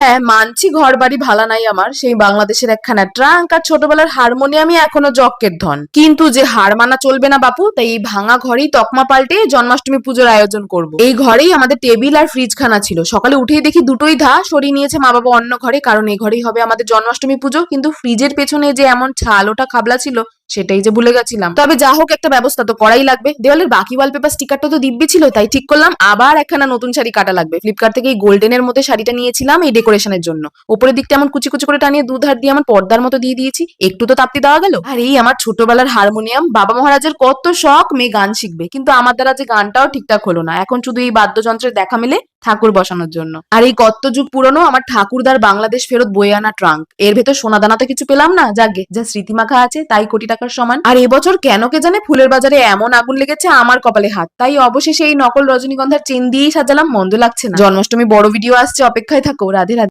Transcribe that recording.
হ্যাঁ মানছি ঘর বাড়ি ভালা নাই আমার, সেই বাংলাদেশের একখানা ট্রাঙ্ক আর ছোটবেলার হারমোনিয়ামই এখনও জক্কের ধন। কিন্তু যে হার মানা চলবে না বাপু, তাই এই ভাঙা ঘরেই তকমা পাল্টে জন্মাষ্টমী পুজোর আয়োজন করব। এই ঘরেই আমাদের টেবিল আর ফ্রিজ খানা ছিল। সকালে উঠেই দেখি দুটোই ধা সরিয়ে নিয়েছে মা বাবা অন্য ঘরে, কারণ এই ঘরেই হবে আমাদের জন্মাষ্টমী পুজো। কিন্তু ফ্রিজের পেছনে যে এমন ছাল, ওটা খাবলা ছিল সেটাই যে ভুলে গেছিলাম। তবে যা হোক, একটা ব্যবস্থা তো করাই লাগবে। দেওয়ালের বাকি ওয়ালপেপার স্টিকারটা তো দিব্যি ছিল, তাই ঠিক করলাম। আবার একখানা নতুন শাড়ি কাটা লাগবে। ফ্লিপকার্ট থেকে এই গোল্ডেনের মধ্যে শাড়িটা নিয়েছিলাম এই ডেকোরেশনের জন্য। উপরের দিকটা এমন কুচি কুচি করে টানিয়ে দুধার দিয়ে আমার পর্দার মতো দিয়ে দিয়েছি। একটু তো তাপ্তি দেওয়া গেল। আর এই আমার ছোটবেলার হারমোনিয়াম বাবা মহারাজের কত শখ, মেয়ে গান শিখবে। কিন্তু আমার দ্বারা যে গানটাও ঠিকঠাক হলো না। এখন শুধু এই বাদ্যযন্ত্রের দেখা মেলে ঠাকুর বসানোর জন্য। আর এই কত যুগ পুরনো আমার ঠাকুরদার বাংলাদেশ ফেরত বয়ে আনা ট্রাঙ্ক এর ভেতর সোনা দানা তো কিছু পেলাম না? যাগে যা স্মৃতিমাখা আছে, তাই কোটি টাকার সমান। আর এবছর কেন কে জানে ফুলের বাজারে এমন আগুন লেগেছে আমার কপালে হাত। তাই অবশেষে এই নকল রজনীগন্ধার চেন দিয়েই সাজালাম, মন্দ লাগছে না। জন্মাষ্টমী বড় ভিডিও আসছে, অপেক্ষায় থাকো। রাধে রাধে।